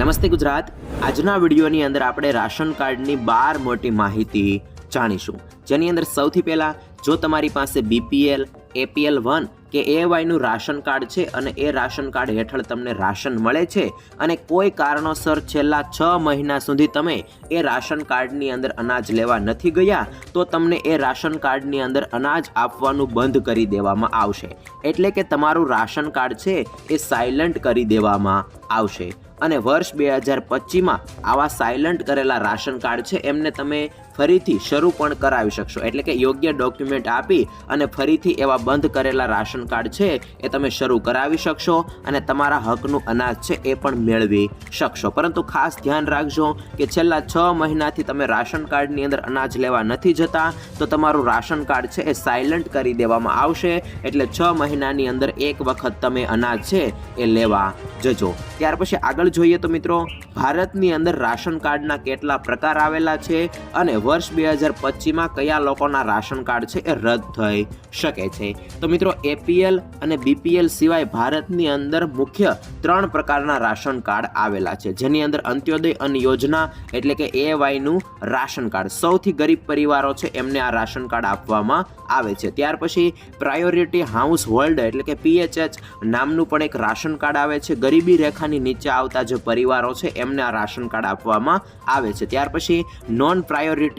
નમસ્તે ગુજરાત. આજના વિડીયોની અંદર આપણે રાશન કાર્ડની બાર મોટી માહિતી જાણીશું. જેની અંદર સૌથી પહેલાં જો તમારી પાસે બીપીએલ એપીએલ વન કે એવાયનું રાશન કાર્ડ છે અને એ રાશન કાર્ડ હેઠળ તમને રાશન મળે છે અને કોઈ કારણોસર છેલ્લા છ મહિના સુધી તમે એ રાશન કાર્ડની અંદર અનાજ લેવા નથી ગયા, તો તમને એ રાશન કાર્ડની અંદર અનાજ આપવાનું બંધ કરી દેવામાં આવશે. એટલે કે તમારું રાશન કાર્ડ છે એ સાયલન્ટ કરી દેવામાં આવશે. અને વર્ષ બે હજાર પચીસમાં આવા સાયલન્ટ કરેલા રાશન કાર્ડ છે એમને તમે ફરીથી શરૂ પણ કરાવી શકશો. એટલે કે યોગ્ય ડોક્યુમેન્ટ આપી અને ફરીથી એવા બંધ કરેલા રાશન કાર્ડ છે એ તમે શરૂ કરાવી શકશો અને તમારા હકનું અનાજ છે એ પણ મેળવી શકશો. પરંતુ ખાસ ધ્યાન રાખજો કે છેલ્લા છ મહિનાથી તમે રાશન કાર્ડની અંદર અનાજ લેવા નથી જતા, તો તમારું રાશન કાર્ડ છે એ સાયલન્ટ કરી દેવામાં આવશે. એટલે છ મહિનાની અંદર એક વખત તમે અનાજ છે એ લેવા જજો. ત્યાર પછી આગળ જોઈએ તો મિત્રો, ભારતની અંદર રાશન કાર્ડના કેટલા પ્રકાર આવેલા છે અને વર્ષ બે હજાર પચીસમાં કયા લોકોના રાશન કાર્ડ છે એ રદ થઈ શકે છે? તો મિત્રો, એપીએલ અને બીપીએલ સિવાય ભારતની અંદર મુખ્ય ત્રણ પ્રકારના રાશન કાર્ડ આવેલા છે. જેની અંદર અંત્યોદય અન્ન યોજના એટલે કે એ એવાયનું રાશન કાર્ડ. સૌથી ગરીબ પરિવારો છે, એમને આ રાશન કાર્ડ આપવામાં આવે છે. ત્યાર પછી પ્રાયોરિટી હાઉસ હોલ્ડ એટલે કે પીએચએચ નામનું પણ એક રાશન કાર્ડ આવે છે. ગરીબી રેખાની નીચે આવતા જે પરિવારો છે, એમને આ રાશન કાર્ડ આપવામાં આવે છે. ત્યાર પછી નોન પ્રાયોરિટી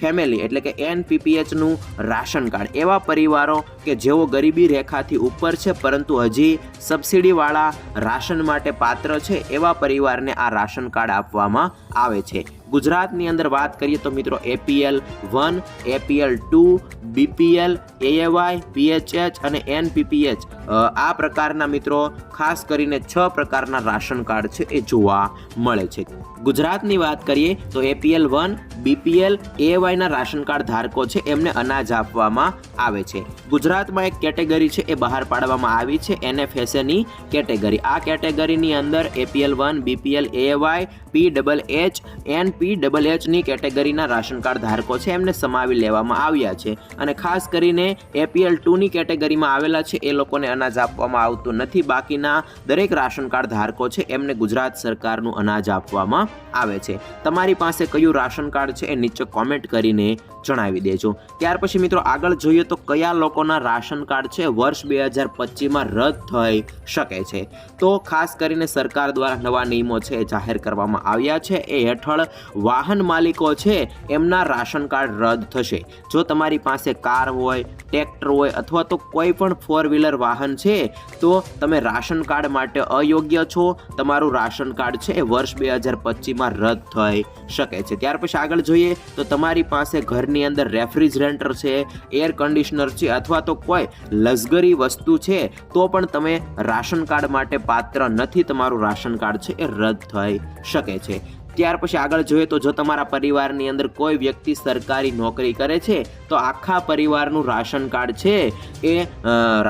ફેમિલી એટલે કે એનપીપીએચનું રાશન કાર્ડ. એવા પરિવારો કે જેઓ ગરીબી રેખાથી ઉપર છે, પરંતુ હજી સબસિડીવાળા રાશન માટે પાત્ર છે, એવા પરિવારને આ રાશન કાર્ડ આપવામાં આવે છે. ગુજરાતની અંદર વાત કરીએ તો મિત્રો APL one APL two BPL AAY PHH અને એનપીપીએચ આ પ્રકારના મિત્રો ખાસ કરીને છ પ્રકારના રાશન કાર્ડ છે એ જોવા મળે છે. ગુજરાતની વાત કરીએ તો એપીએલ વન બીપીએલ એવાયના રાશન કાર્ડ ધારકો છે એમને અનાજ આપવામાં આવે છે. ગુજરાતમાં એક કેટેગરી છે એ બહાર પાડવામાં આવી છે એનએફએસએની કેટેગરી. આ કેટેગરીની અંદર APL one BPL AY P double H N P double એચની કેટેગરીના રાશન કાર્ડ ધારકો છે, એમને સમાવી લેવામાં આવ્યા છે. અને ખાસ કરીને એપીએલ ટુની કેટેગરીમાં આવેલા છે, એ લોકોને અનાજ આપવામાં આવતું નથી. બાકીના દરેક રાશન કાર્ડ ધારકો છે, એમને ગુજરાત સરકારનું અનાજ આપવામાં આવે છે. તમારી પાસે કયું રાશન કાર્ડ છે, એ નીચે કોમેન્ટ કરીને જણાવી દેજો. ત્યાર પછી મિત્રો આગળ જોઈએ તો કયા લોકોના રાશન કાર્ડ છે વર્ષ બે હજાર પચીસમાં રદ થઈ શકે છે. તો ખાસ કરીને સરકાર દ્વારા નવા નિયમો છે જાહેર કરવામાં આવ્યા છે. એ હેઠળ વાહન માલિકો છે એમના રાશન કાર્ડ રદ થશે. જો તમારી પાસે કાર હોય, ટ્રેક્ટર હોય અથવા તો કોઈ પણ ફોર વ્હીલર વાહન છે, તો તમે રાશન કાર્ડ માટે અયોગ્ય છો. તમારું રાશન કાર્ડ છે એ વર્ષ બે હજાર પચીસમાં રદ થઈ શકે છે. ત્યાર પછી આગળ જોઈએ તો તમારી પાસે ઘરની અંદર રેફ્રિજરેટર છે એર કન્ડિશનર છે અથવા તો કોઈ લક્ઝરી વસ્તુ છે, તો પણ તમે રાશન કાર્ડ માટે પાત્ર નથી. તમારું રાશન કાર્ડ છે એ રદ થઈ શકે છે. ત્યાર પછી આગળ જોઈએ તો જો તમારા પરિવારની અંદર કોઈ વ્યક્તિ સરકારી નોકરી કરે છે, તો આખા પરિવારનું રાશન કાર્ડ છે એ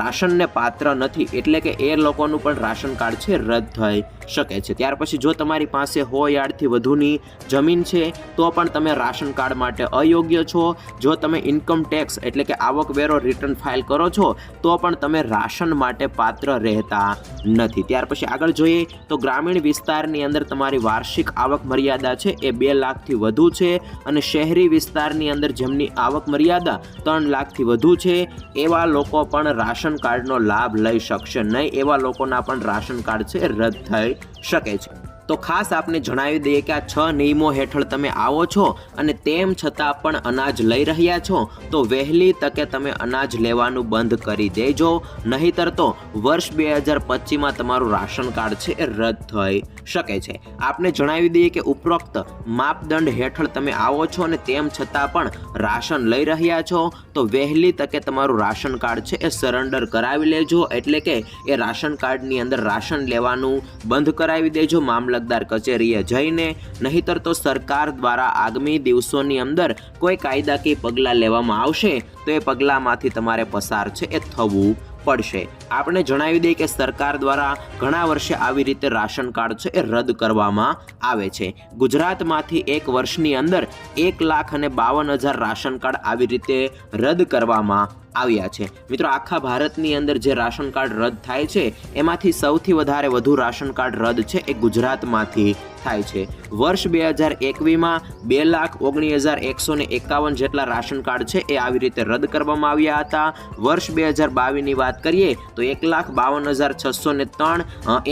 રાશનને પાત્ર નથી. એટલે કે એ લોકોનું પણ રાશન કાર્ડ છે, રદ થઈ શકે છે. ત્યાર પછી જો તમારી પાસે હોય યાર્ડથી વધુની જમીન છે, તો પણ તમે રાશન કાર્ડ માટે અયોગ્ય છો. જો તમે ઇન્કમ ટેક્સ એટલે કે આવકવેરો રિટર્ન ફાઇલ કરો છો, તો પણ તમે રાશન માટે પાત્ર રહેતા નથી. ત્યાર પછી આગળ જોઈએ તો ગ્રામીણ વિસ્તારની અંદર તમારી વાર્ષિક આવક મર્યાદા છે એ બે લાખથી વધુ છે અને શહેરી વિસ્તારની અંદર જેમની આવક મર્યાદા ત્રણ લાખથી વધુ છે, એવા લોકો પણ રાશન કાર્ડનો લાભ લઈ શકશે નહીં, એવા લોકોના પણ રાશન કાર્ડ છે, રદ થઈ શકે છે. તો ખાસ આપને જણાવી દઈએ કે આ છ નિયમો હેઠળ તમે આવો છો અને તેમ છતાં પણ અનાજ લઈ રહ્યા છો, તો વહેલી તકે તમે અનાજ લેવાનું બંધ કરી દેજો. નહીતર તો વર્ષ બે હજાર પચીસમાં તમારું રાશન કાર્ડ છે એ રદ થઈ શકે છે. આપને જણાવી દઈએ કે ઉપરોક્ત માપદંડ હેઠળ તમે આવો છો અને તેમ છતાં પણ રાશન લઈ રહ્યા છો, તો વહેલી તકે તમારું રાશન કાર્ડ છે એ સરેન્ડર કરાવી લેજો. એટલે કે એ રાશન કાર્ડની અંદર રાશન લેવાનું બંધ કરાવી દેજો. મામલતદાર કચેરીએ જઈને, નહીતર તો સરકાર દ્વારા આગામી દિવસોની અંદર કોઈ કાયદાકીય પગલાં લેવામાં આવશે? તો એ પગલાંમાંથી તમારે પસાર છે એ થવું પડશે. આપણે જણાવી દઈએ કે સરકાર દ્વારા ઘણા વર્ષે આવી રીતે રાશન કાર્ડ છે એ રદ કરવામાં આવે છે. ગુજરાતમાંથી એક વર્ષની અંદર એક લાખ અને બાવન હજાર રાશન કાર્ડ આવી રીતે રદ કરવામાં આવ્યા છે. મિત્રો, આખા ભારતની અંદર જે રાશન કાર્ડ રદ થાય છે, એમાંથી સૌથી વધારે વધુ રાશન કાર્ડ રદ છે એ ગુજરાતમાંથી થાય છે. વર્ષ બે હજાર એકવીસમાં બે લાખ ઓગણીસ હજાર એકસો ને એકાવન જેટલા રાશન કાર્ડ છે એ આવી રીતે રદ કરવામાં આવ્યા હતા. વર્ષ બે હજાર બાવીસની વાત કરીએ તો એક લાખ બાવન હજાર છસો ને ત્રણ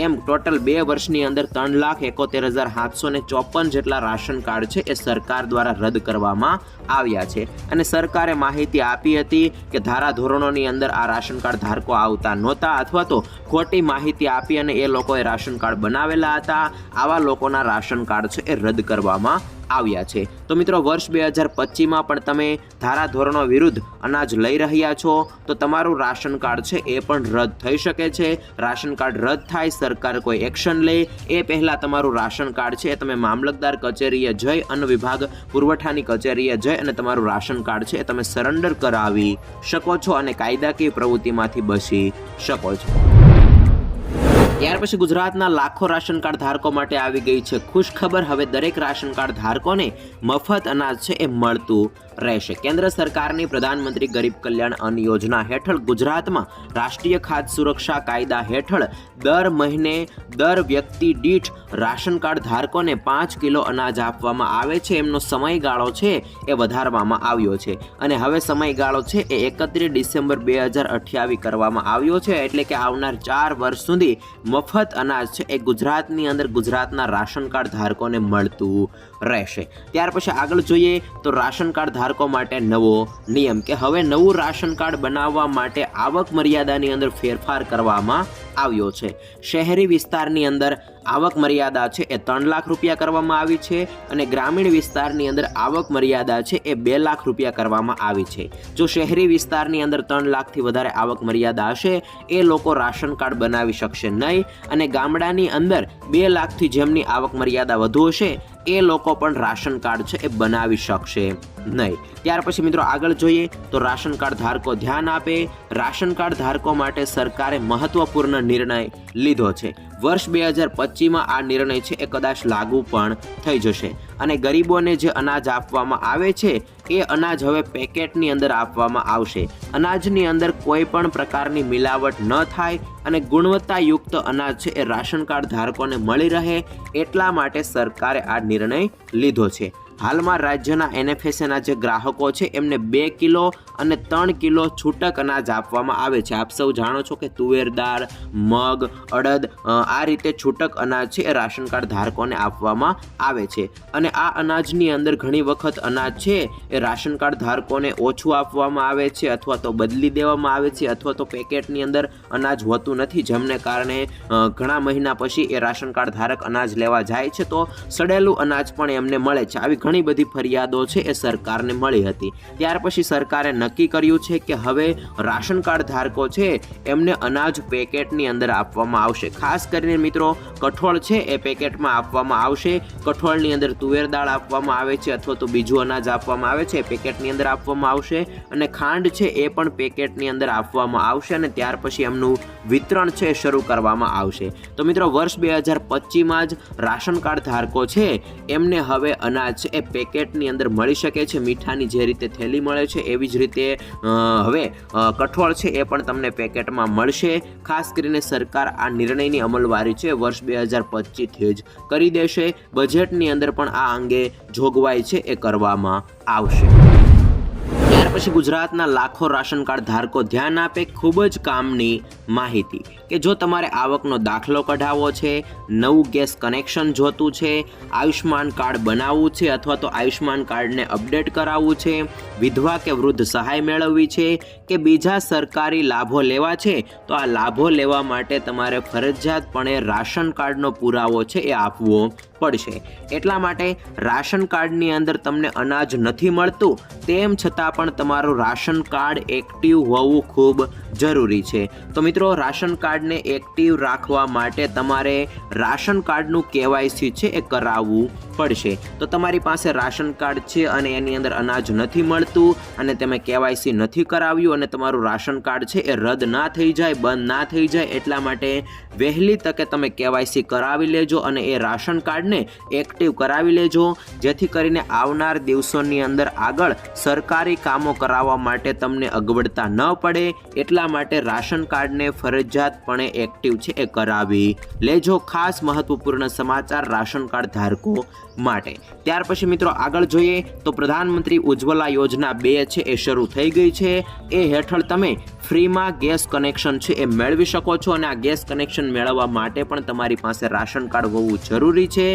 એમ ટોટલ બે વર્ષની અંદર ત્રણ લાખ એકોતેર હજાર સાતસો ને ચોપન જેટલા રાશન કાર્ડ છે એ સરકાર દ્વારા રદ કરવામાં આવ્યા છે. અને સરકારે માહિતી આપી હતી કે ધારા ધોરણોની અંદર આ રાશન કાર્ડ ધારકો આવતા નહોતા અથવા તો ખોટી માહિતી આપી અને એ લોકોએ રાશન કાર્ડ બનાવેલા હતા. આવા લોકોના રાશન કાર્ડ છે એ રદ કરવામાં આવ્યા છે. તો મિત્રો, વર્ષ બે હજાર પચીસમાં પણ તમે ધારાધોરણો વિરુદ્ધ અનાજ લઈ રહ્યા છો, તો તમારું રાશન કાર્ડ છે એ પણ રદ થઈ શકે છે. રાશન કાર્ડ રદ થાય, સરકાર કોઈ એક્શન લે, એ પહેલાં તમારું રાશન કાર્ડ છે તમે મામલતદાર કચેરીએ જઈ, અન્ન વિભાગ પુરવઠાની કચેરીએ જઈ અને તમારું રાશન કાર્ડ છે એ તમે સરેન્ડર કરાવી શકો છો અને કાયદાકીય પ્રવૃત્તિમાંથી બચી શકો છો. ત્યાર પછી ગુજરાતના લાખો રાશન કાર્ડ ધારકો માટે આવી ગઈ છે ખુશ ખબર હવે દરેક રાશન કાર્ડ ધારકોને મફત અનાજ છે એ મળતું રહેશે. કેન્દ્ર સરકારની પ્રધાનમંત્રી ગરીબ કલ્યાણ અન્ન યોજના હેઠળ ગુજરાતમાં રાષ્ટ્રીય ખાદ્ય સુરક્ષા કાયદા હેઠળ દર મહિને દર વ્યક્તિ દીઠ રાશન કાર્ડ ધારકોને પાંચ કિલો અનાજ આપવામાં આવે છે. એમનો સમયગાળો છે એ વધારવામાં આવ્યો છે અને હવે સમયગાળો છે એ એકત્રીસ ડિસેમ્બર બે હજાર અઠ્યાવીસ કરવામાં આવ્યો છે. એટલે કે આવનાર ચાર વર્ષ સુધી મફત અનાજ છે એ ગુજરાતની અંદર ગુજરાતના રાશન કાર્ડ ધારકોને મળતું રહેશે. ત્યાર પછી આગળ જોઈએ તો રાશન કાર્ડ ધારકો માટે નવો નિયમ કે હવે નવું રાશન કાર્ડ બનાવવા માટે આવક મર્યાદાની અંદર ફેરફાર કરવામાં આવ્યો છે. શહેરી વિસ્તારની અંદર આવક મર્યાદા છે એ ત્રણ લાખ રૂપિયા કરવામાં આવી છે અને ગ્રામીણ વિસ્તારની અંદર આવક મર્યાદા છે એ બે લાખ રૂપિયા કરવામાં આવી છે. જો શહેરી વિસ્તારની અંદર ત્રણ લાખથી વધારે આવક મર્યાદા હશે, એ લોકો રાશન કાર્ડ બનાવી શકશે નહીં અને ગામડાની અંદર બે લાખથી જેમની આવક મર્યાદા વધુ હશે એ લોકો પણ રાશન કાર્ડ છે, એ બનાવી શકશે નહીં. ત્યાર પછી મિત્રો આગળ જોઈએ તો રાશન કાર્ડ ધારકો ધ્યાન આપે. રાશન કાર્ડ ધારકો માટે સરકારે મહત્વપૂર્ણ નિર્ણય લીધો છે. વર્ષ બે હજાર પચીસમાં આ નિર્ણય છે, એ કદાચ લાગુ પણ થઈ જશે. અને ગરીબોને જે અનાજ આપવામાં આવે છે, એ અનાજ હવે પેકેટની અંદર આપવામાં આવશે. અનાજની અંદર કોઈ પણ પ્રકારની મિલાવટ ન થાય અને ગુણવત્તાયુક્ત અનાજ છે એ રાશન કાર્ડ ધારકોને મળી રહે, એટલા માટે સરકારે આ નિર્ણય લીધો છે. હાલમાં રાજ્યના એનએફએસએના જે ગ્રાહકો છે, એમને બે કિલો અને ત્રણ કિલો છૂટક અનાજ આપવામાં આવે છે. આપ સૌ જાણો છો કે તુવેર દાળ, મગ, અડદ આ રીતે છૂટક અનાજ છે એ રાશન કાર્ડ ધારકોને આપવામાં આવે છે. અને આ અનાજની અંદર ઘણી વખત અનાજ છે એ રાશન કાર્ડ ધારકોને ઓછું આપવામાં આવે છે અથવા તો બદલી દેવામાં આવે છે અથવા તો પેકેટની અંદર અનાજ હોતું નથી, જેમને કારણે ઘણા મહિના પછી એ રાશન કાર્ડ ધારક અનાજ લેવા જાય છે. તો સડેલું અનાજ પણ એમને મળે છે. આવી ઘણી બધી ફરિયાદો છે એ સરકારને મળી હતી. ત્યાર પછી સરકારે નક્કી કર્યું છે કે હવે રાશન કાર્ડ ધારકો છે એમને અનાજ પેકેટની અંદર આપવામાં આવશે. ખાસ કરીને મિત્રો, કઠોળ છે એ પેકેટમાં આપવામાં આવશે. કઠોળની અંદર તુવેર દાળ આપવામાં આવે છે અથવા તો બીજું અનાજ આપવામાં આવે છે પેકેટની અંદર આપવામાં આવશે. અને ખાંડ છે એ પણ પેકેટની અંદર આપવામાં આવશે અને ત્યાર પછી એમનું વિતરણ છે શરૂ કરવામાં આવશે. તો મિત્રો, વર્ષ બે હજાર પચીસમાં જ રાશન કાર્ડ ધારકો છે એમને હવે અનાજ છે એ પેકેટની અંદર મળી શકે છે, મીઠાની જે રીતે થેલી મળે છે, એવી જ રીતે હવે કઠોળ છે એ પણ તમને પેકેટમાં મળશે. ખાસ કરીને સરકાર આ નિર્ણયની અમલવારી છે, વર્ષ બે હજાર પચીસથી જ કરી દેશે. બજેટની અંદર પણ આ અંગે જોગવાઈ છે એ કરવામાં આવશે. ત્યાર પછી ગુજરાતના લાખો રાશન કાર્ડ ધારકો ધ્યાન આપે, ખૂબ જ કામની માહિતી. કે જો તમારે આવકનો દાખલો કઢાવવો છે, નવું ગેસ કનેક્શન જોતું છે આયુષ્માન કાર્ડ બનાવવું છે અથવા તો આયુષ્માન કાર્ડને અપડેટ કરાવવું છે, વિધવા કે વૃદ્ધ સહાય મેળવવી છે કે બીજા સરકારી લાભો લેવા છે, તો આ લાભો લેવા માટે તમારે ફરજિયાતપણે રાશન કાર્ડનો પુરાવો છે એ આપવો પડશે. એટલા માટે રાશન કાર્ડની અંદર તમને અનાજ નથી મળતું, તેમ છતાં પણ તમારું રાશન કાર્ડ એક્ટિવ હોવું ખૂબ જરૂરી છે. તો મિત્રો, રાશન કાર્ડને એક્ટિવ રાખવા માટે તમારે રાશન કાર્ડનું કેવાયસી છે એ કરાવવું. પડશે. તો તમારી પાસે રાશન કાર્ડ છે અને એની અંદર અનાજ નથી મળતું અને તમે કેવાયસી નથી કરાવ્યું અને તમારું રાશન કાર્ડ છે એ રદ ના થઈ જાય, બંધ ના થઈ જાય, એટલા માટે વહેલી તકે તમે કેવાયસી કરાવી લેજો અને એ રાશન કાર્ડને એક્ટિવ કરાવી લેજો. જેથી કરીને આવનાર દિવસોની અંદર આગળ સરકારી કામો કરાવવા માટે તમને અગવડતા ન પડે. એટલા માટે રાશન કાર્ડને ફરજિયાતપણે એક્ટિવ છે એ કરાવી લેજો. ખાસ મહત્વપૂર્ણ સમાચાર, રાશન કાર્ડ ધારકો માટે. ત્યાર પછી મિત્રો આગળ જોઈએ તો પ્રધાનમંત્રી ઉજ્જવલા યોજના બે છે, એ શરૂ થઈ ગઈ છે. એ હેઠળ તમે ફ્રીમાં ગેસ કનેક્શન છે એ મેળવી શકો છો અને આ ગેસ કનેક્શન મેળવવા માટે પણ તમારી પાસે રાશન કાર્ડ હોવું જરૂરી છે.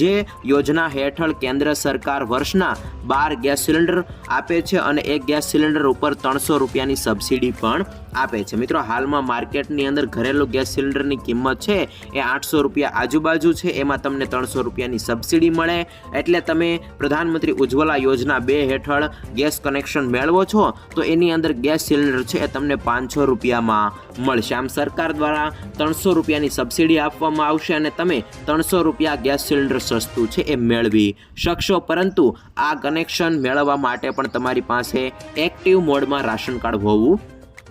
જે યોજના હેઠળ કેન્દ્ર સરકાર વર્ષના બાર ગેસ સિલિન્ડર આપે છે અને એક ગેસ સિલિન્ડર ઉપર ત્રણસો રૂપિયાની સબસિડી પણ આપે છે. મિત્રો, હાલમાં માર્કેટની અંદર ઘરેલું ગેસ સિલિન્ડરની કિંમત છે એ આઠસો રૂપિયા આજુબાજુ છે. એમાં તમને ત્રણસો રૂપિયાની સબસિડી મળે. એટલે તમે પ્રધાનમંત્રી ઉજ્જવલા યોજના બે હેઠળ ગેસ કનેક્શન મેળવો છો તો એની અંદર ગેસ સિલિન્ડર છે એ તમને પાંચસો રૂપિયામાં મળશે. આમ સરકાર દ્વારા ત્રણસો રૂપિયાની સબસિડી આપવામાં આવશે અને તમે ત્રણસો રૂપિયા ગેસ સિલિન્ડર સસ્તું છે એ મેળવી શકશો. પરંતુ આ કનેક્શન મેળવવા માટે પણ તમારી પાસે એક્ટિવ મોડમાં રાશન કાર્ડ હોવું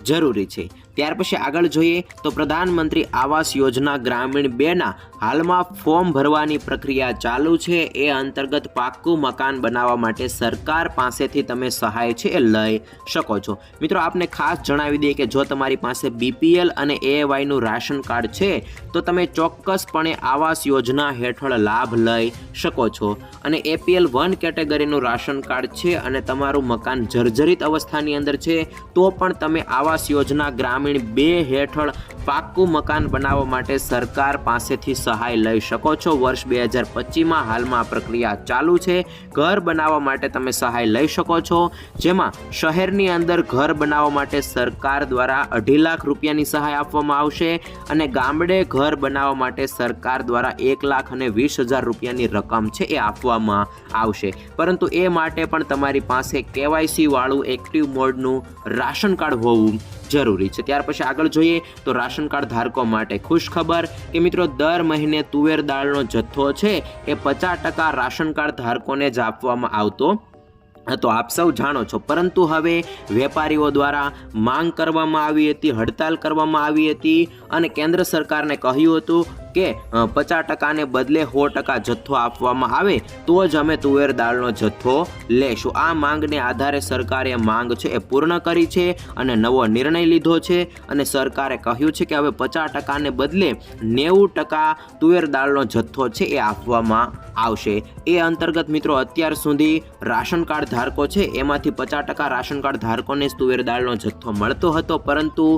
જરૂરી છે. ત્યાર પછી આગળ જોઈએ તો પ્રધાનમંત્રી આવાસ યોજના ગ્રામીણ બેના હાલમાં ફોર્મ ભરવાની પ્રક્રિયા ચાલુ છે. એ અંતર્ગત પાક્કું મકાન બનાવવા માટે સરકાર પાસેથી તમે સહાય છે એ લઈ શકો છો. મિત્રો, આપને ખાસ જણાવી દઈએ કે જો તમારી પાસે બીપીએલ અને એવાયનું રાશન કાર્ડ છે, તો તમે ચોક્કસપણે આવાસ યોજના હેઠળ લાભ લઈ શકો છો. અને એપીએલ વન કેટેગરીનું રાશન કાર્ડ છે અને તમારું મકાન જર્જરિત અવસ્થાની અંદર છે, તો પણ તમે આવાસ યોજના ગ્રામીણ બે હેઠળ પાક્કું મકાન બનાવવા માટે સરકાર પાસેથી સહાય લઈ શકો છો. વર્ષ બે હજાર પચીસમાં હાલમાં આ પ્રક્રિયા ચાલુ છે. ઘર બનાવવા માટે તમે સહાય લઈ શકો છો. જેમાં શહેરની અંદર ઘર બનાવવા માટે સરકાર દ્વારા અઢી લાખ રૂપિયાની સહાય આપવામાં આવશે અને ગામડે ઘર બનાવવા માટે સરકાર દ્વારા એક લાખ અને વીસ હજાર રૂપિયાની રકમ છે એ આપવામાં આવશે. પરંતુ એ માટે પણ તમારી પાસે કેવાયસી વાળું એક્ટિવ મોડનું રાશન કાર્ડ હોવું જરૂરી છે. ત્યાર પછી આગળ જોઈએ તો રાશન કાર્ડ ધારકો માટે ખુશ ખબર કે મિત્રો, દર મહિને તુવેર દાળનો જથ્થો છે એ પચાસ ટકા રાશન કાર્ડ ધારકોને જ આપવામાં આવતો તો આપ સૌ જાણો છો. પરંતુ હવે વેપારીઓ દ્વારા માંગ કરવામાં આવી હતી, હડતાલ કરવામાં આવી હતી અને કેન્દ્ર સરકારને કહ્યું હતું કે પચાસ ટકાને બદલે સો ટકા જથ્થો આપવામાં આવે, તો જ અમે તુવેર દાળનો જથ્થો લેશું. આ માંગને આધારે સરકારે માંગ છે એ પૂર્ણ કરી છે અને નવો નિર્ણય લીધો છે અને સરકારે કહ્યું છે કે હવે પચાસ ટકાને બદલે નેવું ટકા તુવેર દાળનો જથ્થો છે એ આપવામાં આવશે. એ અંતર્ગત મિત્રો અત્યાર સુધી રાશન કાર્ડ ધારકો છે, એમાંથી પચાસ ટકા રાશન કાર્ડ ધારકોને જ તુવેર દાળનો જથ્થો મળતો હતો, પરંતુ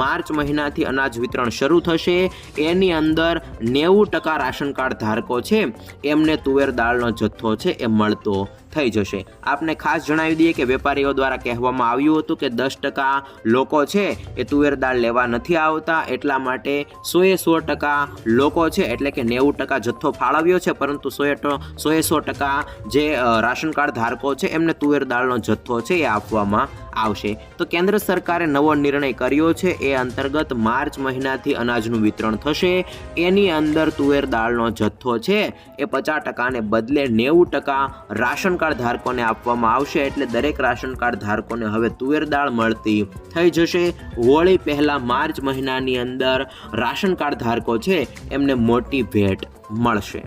માર્ચ મહિનાથી અનાજ વિતરણ શરૂ થશે. એની અંદર નેવું ટકા રાશન કાર્ડ ધારકો છે, એમને તુવેર દાળનો જથ્થો છે એ મળતો થઈ જશે. આપને ખાસ જણાવી દઈએ કે વેપારીઓ દ્વારા કહેવામાં આવ્યું હતું કે દસ ટકા લોકો છે એ તુવેર દાળ લેવા નથી આવતા, એટલા માટે સોએ સો ટકા લોકો છે, એટલે કે નેવું ટકા જથ્થો ફાળવ્યો છે, પરંતુ સોએ સોએ સો ટકા જે રાશન કાર્ડ ધારકો છે એમને તુવેર દાળનો જથ્થો છે એ આપવામાં આવશે. તો કેન્દ્ર સરકારે નવો નિર્ણય કર્યો છે. એ અંતર્ગત માર્ચ મહિનાથી અનાજનું વિતરણ થશે. એની અંદર તુવેર દાળનો જથ્થો છે. એ પચાસ ટકાને બદલે નેવું ટકા રાશન કાર્ડ ધારકોને આપવામાં આવશે. એટલે દરેક રાશન કાર્ડ ધારકોને હવે તુવેર દાળ મળતી થઈ જશે. હોળી પહેલાં માર્ચ મહિનાની અંદર રાશન કાર્ડ ધારકો છે. એમને મોટી ભેટ મળશે.